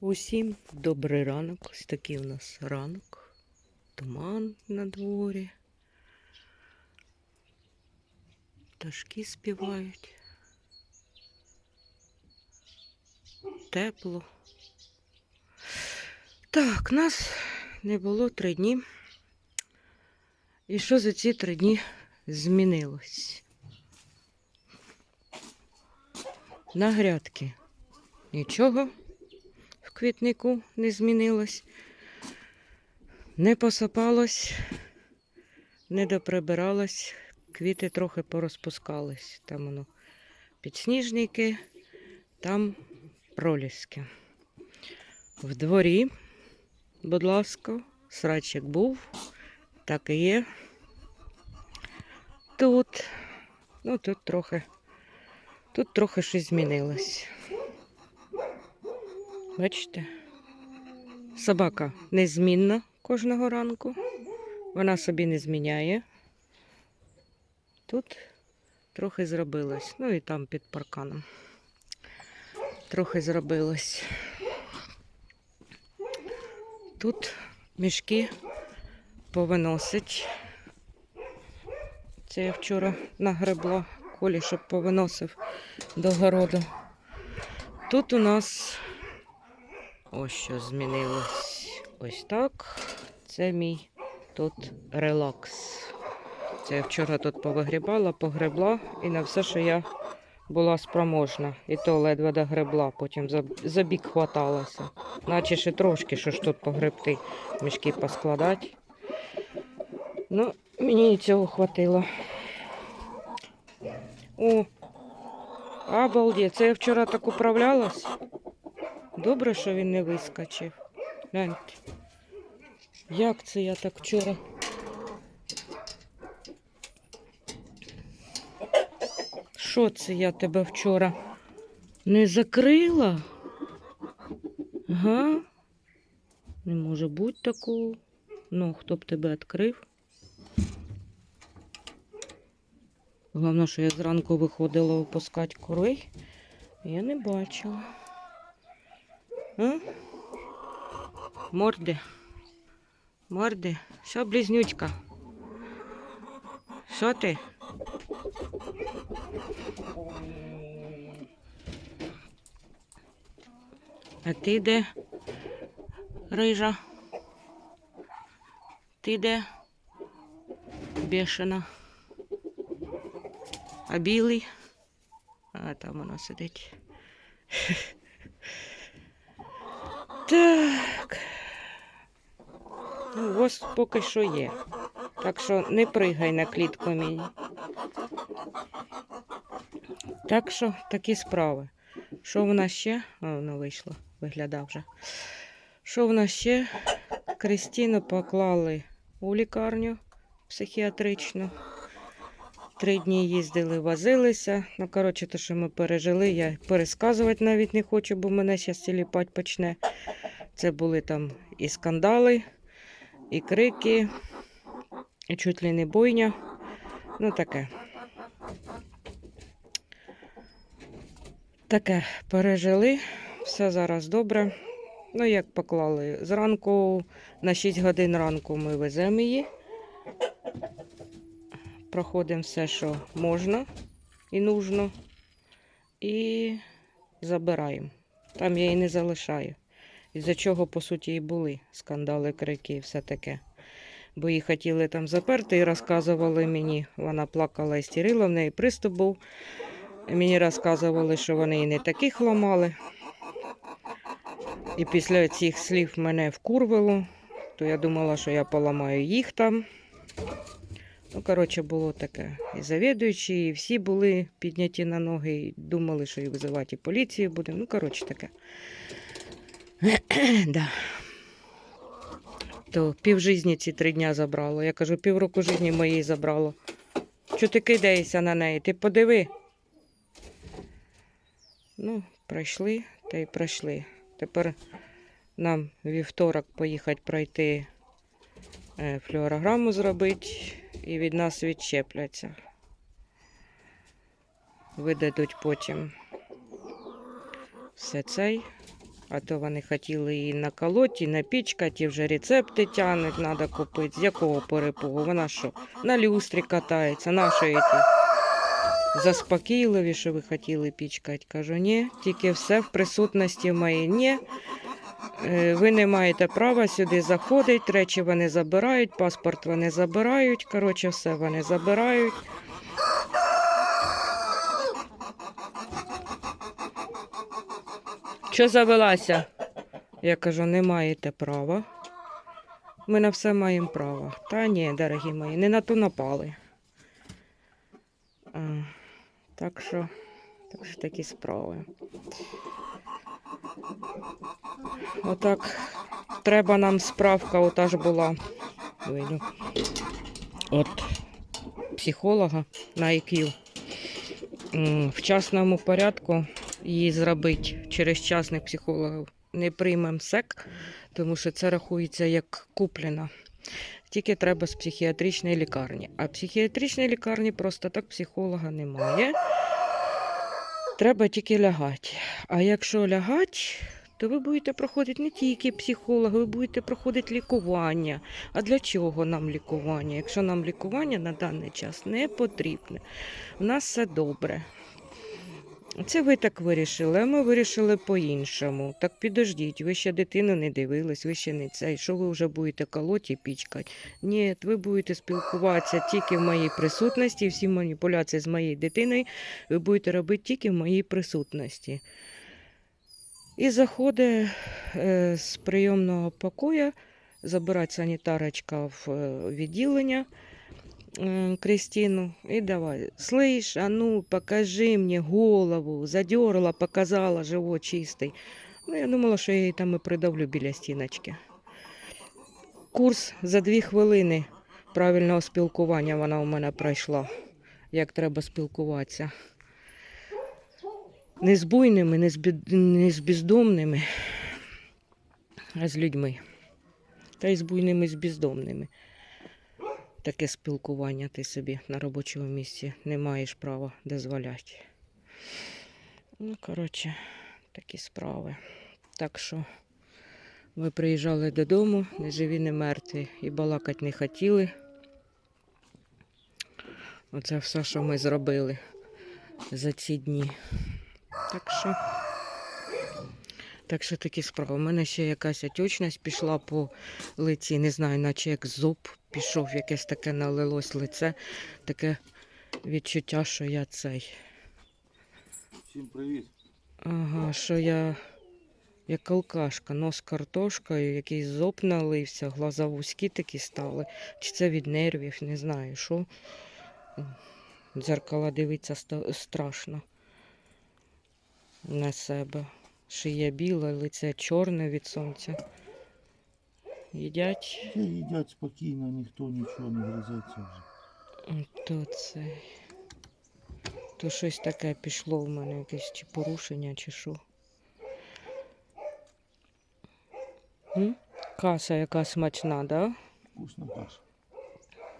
Усім добрий ранок. Ось такий у нас ранок. Туман на дворі. Пташки співають. Тепло. Так, нас не було три дні. І що за ці три дні змінилось? На грядки нічого квітнику не змінилось, не посапалось, не доприбиралось, квіти трохи порозпускались. Там воно підсніжники, там проліски. В дворі, будь ласка, срачик був, так і є. Тут, ну тут трохи, тут трохи щось змінилось. Бачите? Собака незмінна кожного ранку. Вона собі не зміняє. Тут трохи зробилось. Ну і там під парканом. Трохи зробилось. Тут мішки повиносить. Це я вчора нагребла колі, щоб повиносив до городу. Тут у нас Ось що змінилось. Ось так. Це мій тут релакс. Це я вчора тут повигрібала, погребла і на все, що я була спроможна. І то ледве догребла, потім за, за бік хваталася. Наче ще трошки, що ж тут погребти, мішки поскладати. Ну, мені і цього хватило. О, обалдеть, це я вчора так управлялась. Добре, що він не вискочив. Гляньте. Як це я так вчора? Що це я тебе вчора не закрила? Га? Не може бути такого. Ну, хто б тебе відкрив? Головне, що я зранку виходила опускати курей, я не бачила. Морди. Морди. Що, близнючка? Що ти? А ти де? Рижа? Ти де? Бешена. А білий? А там вона сидить. Так. Ну, ось поки що є. Так що не пригай на клітку мені. Так що такі справи. Що в нас ще? О, воно вийшло, виглядав вже. Що в нас ще? Кристину поклали у лікарню психіатричну. Три дні їздили, возилися. Ну, коротше, те, що ми пережили, я пересказувати навіть не хочу, бо мене зараз тіліпать почне. Це були там і скандали, і крики, і чуть ли не бойня. Ну, таке. Таке пережили. Все зараз добре. Ну, як поклали. Зранку на 6 годин ранку ми веземо її. Проходимо все, що можна і нужно. І забираємо. Там я її не залишаю. Із-за чого, по суті, і були скандали, крики і все таке. Бо її хотіли там заперти і розказували мені. Вона плакала і стірила, в неї приступ був. Мені розказували, що вони і не таких ламали. І після цих слів мене вкурвало, то я думала, що я поламаю їх там. Ну, коротше, було таке. І завідуючі, і всі були підняті на ноги, і думали, що і визивати і поліцію буде. Ну, коротше, таке. да. То півжизні ці три дня забрало. Я кажу, півроку житті моєї забрало. Чого ти кидаєшся на неї? Ти подиви. Ну, пройшли та й пройшли. Тепер нам вівторок поїхати пройти е, флюорограму зробити і від нас відчепляться. Видадуть потім все цей. А то вони хотіли і наколоти, і напічкати, і вже рецепти тягнуть, треба купити. З якого перепугу? Вона що? На люстрі катається, наші ті заспокійливі, що ви хотіли пічкати. Кажу, ні, тільки все в присутності моїй. Ні. Е, Ви не маєте права сюди заходити, речі вони забирають, паспорт вони забирають. Коротше, все вони забирають. Що завелася? Я кажу, не маєте права. Ми на все маємо право. Та ні, дорогі мої, не на ту напали. А, так що, так що такі справи. Отак, треба нам справка, ота ж була. Вийду. От психолога на IQ. В частному порядку її зробити через частних психологів. Не приймемо СЕК, тому що це рахується як куплена. Тільки треба з психіатричної лікарні. А психіатричної лікарні просто так психолога немає. Треба тільки лягати. А якщо лягати, то ви будете проходити не тільки психолога, ви будете проходити лікування. А для чого нам лікування? Якщо нам лікування на даний час не потрібне, у нас все добре. Це ви так вирішили, а ми вирішили по-іншому. Так підождіть, ви ще дитину не дивились, ви ще не це. Що ви вже будете колоти і пічкати? Ні, ви будете спілкуватися тільки в моїй присутності. Всі маніпуляції з моєю дитиною ви будете робити тільки в моїй присутності. І заходить е, з прийомного покоя, забирає санітарочка в е, відділення Кристину і давай. Слышь, а ну покажи мені голову. Задерла, показала, живот чистий. Ну, я думала, що я її там і придавлю біля стіночки. Курс за дві хвилини правильного спілкування вона у мене пройшла. Як треба спілкуватися. Не з буйними, не з, бід... не з бездомними, а з людьми. Та й з буйними, і з бездомними. Таке спілкування ти собі на робочому місці не маєш права дозволяти. Ну, коротше, такі справи. Так що ми приїжджали додому, не живі, не мертві, і балакати не хотіли. Оце все, що ми зробили за ці дні. Так що, так що такі справи. У мене ще якась отечність пішла по лиці, не знаю, наче як зуб пішов, якесь таке налилось лице, таке відчуття, що я цей. Всім привіт. Ага, що я як алкашка, нос картошкою, якийсь зоб налився, глаза вузькі такі стали. Чи це від нервів, не знаю, що. Дзеркала дивитися ста- страшно на себе. Шия біла, лице чорне від сонця. Їдять. Їдять спокійно, ніхто нічого не гризеться вже. То це. То щось таке пішло в мене, якесь чи порушення, чи що. М? Каса яка смачна, да? Вкусна каша.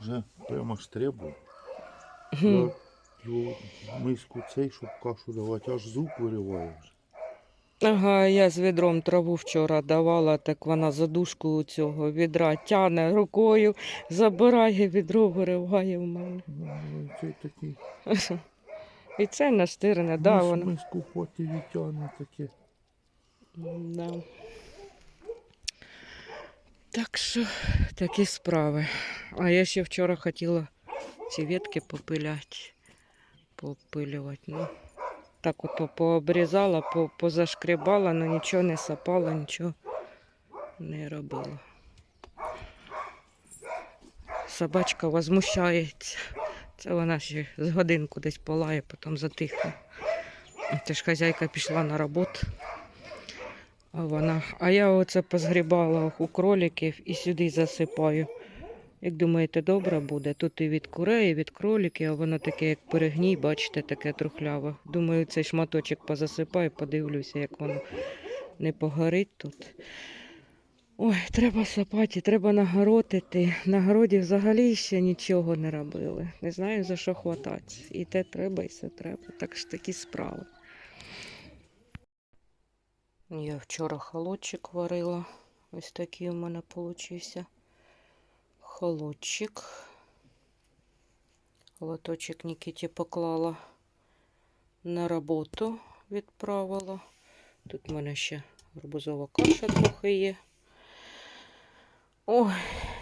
Вже прямо ж. Я миску цей, щоб кашу давати, аж звук вириває вже. Ага, я з відром траву вчора давала, так вона задушку у цього відра тяне рукою, забирає відро, вириває в мене. Ну, Цей такий. І це настирене, да, мис- воно. Миску поти відтягне таке. Да. Так що такі справи. А я ще вчора хотіла ці ветки попиляти, попилювати. Ну, так ото пообрізала, по, позашкрібала, але нічого не сапала, нічого не робила. Собачка возмущається. Це вона ще з годинку десь полає, потім затихне. Це ж хазяйка пішла на роботу. А вона. А я оце позгрібала у кроликів і сюди засипаю. Як думаєте, добре буде? Тут і від курей, і від кроликів, а воно таке, як перегній, бачите, таке трухляве. Думаю, цей шматочок позасипаю, подивлюся, як воно не погорить тут. Ой, треба сапати, треба нагородити. На городі взагалі ще нічого не робили. Не знаю за що хватати. І те треба, і все треба. Так що такі справи. Я вчора холодчик варила. Ось такий у мене получився. Холодчик. Лоточок Нікіті поклала на роботу, відправила. Тут в мене ще гарбузова каша трохи є. Ой,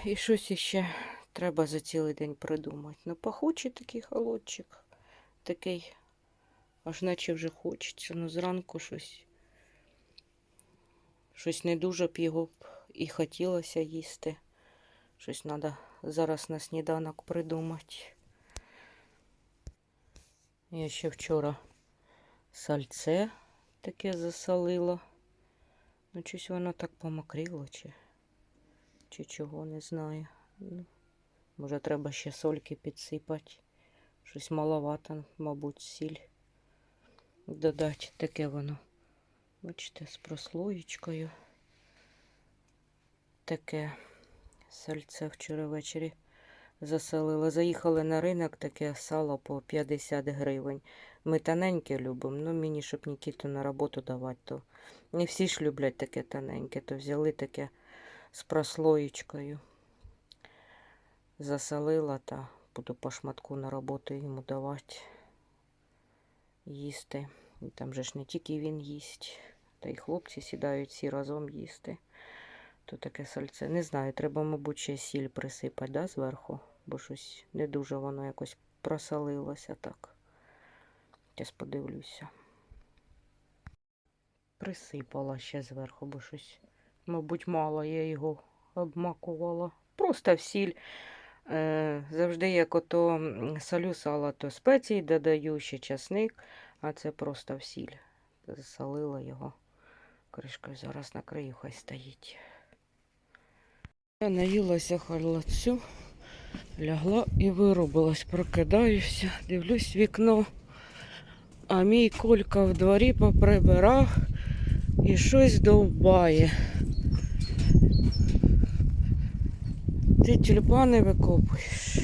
і щось іще треба за цілий день придумати. Ну, пахучий такий холодчик. Такий, аж наче вже хочеться. Ну, зранку щось. Щось не дуже б його і хотілося їсти. Щось треба зараз на сніданок придумати. Я ще вчора сальце таке засолила. Ну, щось воно так помокріло, чи, чи чого, не знаю. Ну, може, треба ще сольки підсипати. Щось маловато, мабуть, сіль додати. Таке воно. Бачите, з прослоєчкою. Таке сальце вчора ввечері заселила. Заїхали на ринок, таке сало по 50 гривень. Ми тоненьке любимо, ну мені, щоб Нікіту на роботу давати, то не всі ж люблять таке тоненьке, то взяли таке з прослоєчкою. Засолила та буду по шматку на роботу йому давати їсти. Там же ж не тільки він їсть, та й хлопці сідають всі разом їсти. То таке сальце. Не знаю, треба, мабуть, ще сіль присипати да, зверху, бо щось не дуже воно якось просолилося так. Зараз подивлюся. Присипала ще зверху, бо щось, мабуть, мало я його обмакувала. Просто в сіль. Е, завжди, як ото солю сало, то спеції додаю, ще часник, а це просто в сіль. Засолила його кришкою. Зараз накрию, хай стоїть. Я наїлася халацю, лягла і вирубилась, прокидаюся, дивлюсь вікно, а мій колька в дворі поприбирав і щось довбає. Ти тюльпани викопуєш,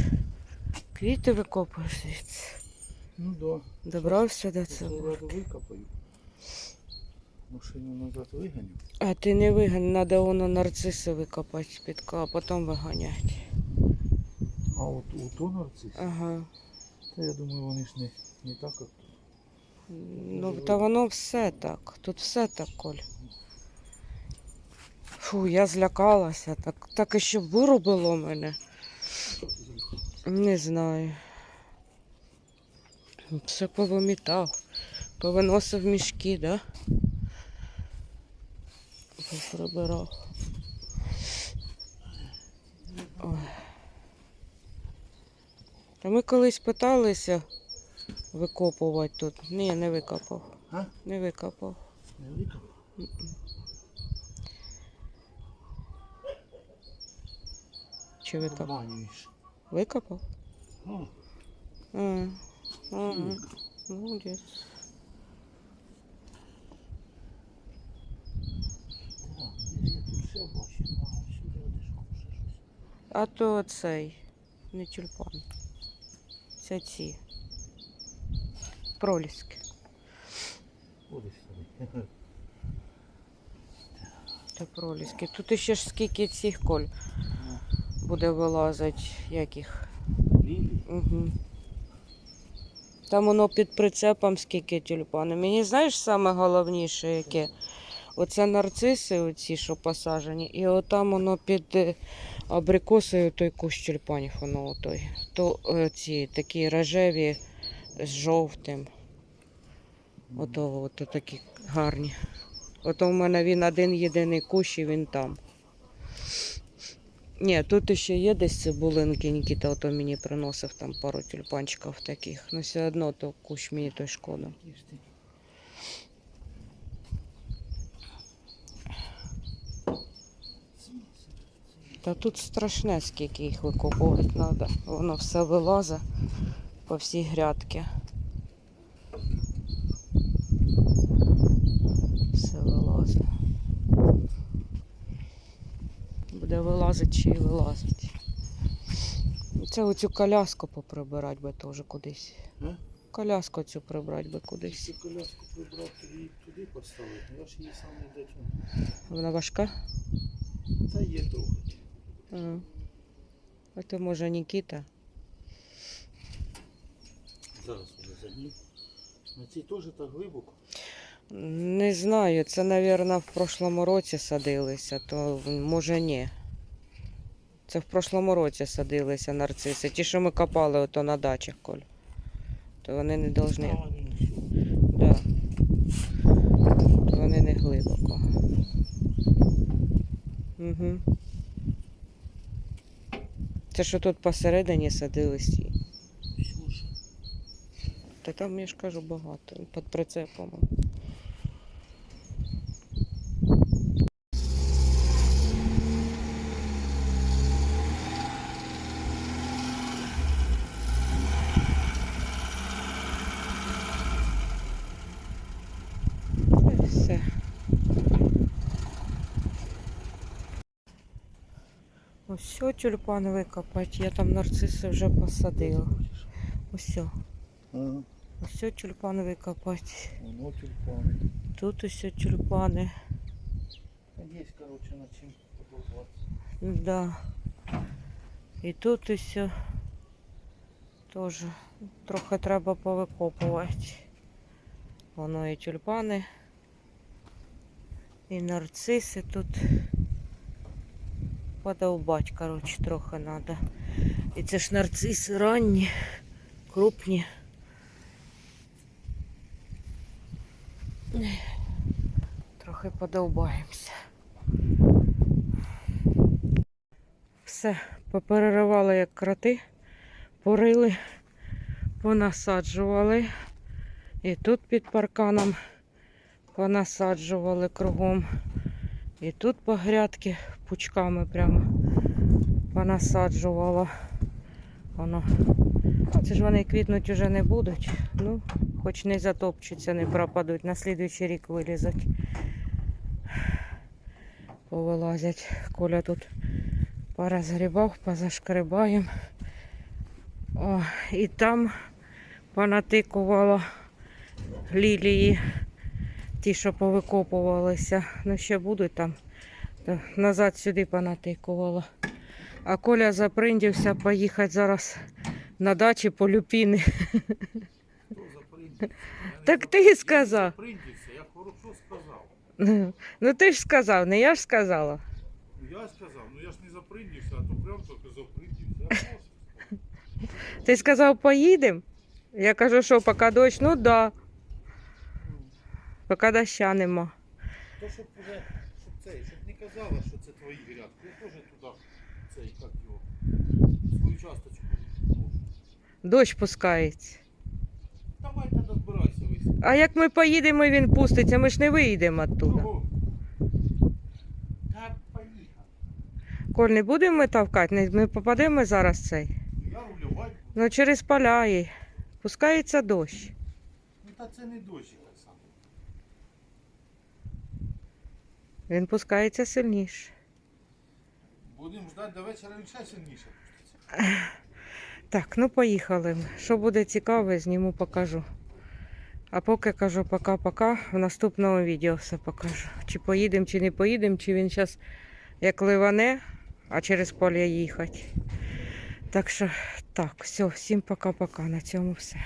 квіти викопуєш звідси. Ну да. Добрався до цього. викопаю. Машину назад виганю. А ти не вигань, треба воно нарциси викопати з підка, а потім виганяти. А от у то нарцис, Ага. та я думаю, вони ж не, не так, як Ну, та воно все так. Тут все так, Коль. Фу, я злякалася. Так, так і щоб вирубило мене. Не знаю. Все повимітав. Повиносив мішки, да? Прибирав. Ой. Та ми колись питалися викопувати тут. Ні, не викопав. А? Не викопав. не викопав. Чи викопав? Викопав? О, А, ага. викопав. Молодець. Так, я тут все бачу, а сюди одежку ще щось. А то цей, не тюльпан. Це ці. Проліски. Це проліски. Тут ще ж скільки цих коль буде вилазити, яких. Угу. Там воно під прицепом скільки тюльпанів. Мені знаєш саме головніше, яке? Оце нарциси, оці, що посаджені, і отам воно під абрикосою той кущ тюльпанів, воно отой. То е, ці такі рожеві з жовтим. Ото, ото такі гарні. Ото в мене він один єдиний кущ і він там. Ні, тут ще є десь цибулинки, Нікіта ото мені приносив там пару тюльпанчиків таких. Ну все одно то кущ мені той шкода. Є ж ти. Та тут страшне, скільки їх викопувати треба. Воно все вилазить по всій грядки. Все вилазить. Буде вилазить чи й вилазить. Це оцю коляску поприбирати би теж кудись. А? коляску цю прибрати би кудись. Якщо коляску прибрав, тоді її туди поставити. Я ж її сам не дотягну. Вона важка? Та є трохи. А то може Нікіта. Зараз уже загнів. На цій теж так глибоко. Не знаю, це, мабуть, в прошлому році садилися, то може ні. Це в прошлому році садилися нарциси. Ті, що ми копали ото на дачах, Коль. То вони не повинні. Ну. Да. Вони не глибоко. Угу. Це що тут посередині садились. Та там, я ж кажу, багато. Під прицепом. Все. Ось все тюльпан викопати. Я там нарциси вже посадила. Ось все. Ага. Ось тюльпан викопати. Воно тюльпани. Тут усе тюльпани. Є, коротше, на чим подобатися. Да. І тут усе теж трохи треба повикопувати. Воно і тюльпани, і нарциси тут. Подовбать, коротше, трохи треба. І це ж нарциси ранні, крупні. Трохи подовбаємося. Все, попереривали як кроти, порили, понасаджували. І тут під парканом понасаджували кругом. І тут по грядки пучками прямо понасаджувала. Воно. Це ж вони квітнуть уже не будуть. Ну, хоч не затопчуться, не пропадуть. На слідуючий рік вилізуть. Повилазять. Коля тут порозгрібав, позашкрибаємо. О, і там понатикувало лілії, ті, що повикопувалися. Ну, ще будуть там. То назад сюди понатикувало. А Коля заприндився поїхати зараз на дачі по люпіни. Так ти сказав. я хорошо сказав. Ну ти ж сказав, не я ж сказала. Ну я сказав, ну я ж не заприндився, а то прям тільки заприндився. Я просто сказав. Ти сказав, поїдемо? Я кажу, що поки дощ, ну да. Поки доща нема. То щоб уже, щоб цей, щоб не казала, що це твої грядки. Я теж туди цей, як його, свою часточку вношу. Дощ пускається. Давай тоді збирайся весь. А як ми поїдемо і він пуститься, ми ж не виїдемо оттуда. Чого? Поїхав. Коль, не будемо ми тавкати, не- ми попадемо зараз цей. Я рулювати. Ну через поля і пускається дощ. Ну та це не дощ, Він пускається сильніше. Будемо ждати до вечора він ще сильніше. Так, ну поїхали. Що буде цікаве, зніму, покажу. А поки кажу пока-пока, в наступному відео все покажу. Чи поїдемо, чи не поїдемо, чи він зараз як ливане, а через поле їхати. Так що так, все, всім пока-пока. На цьому все.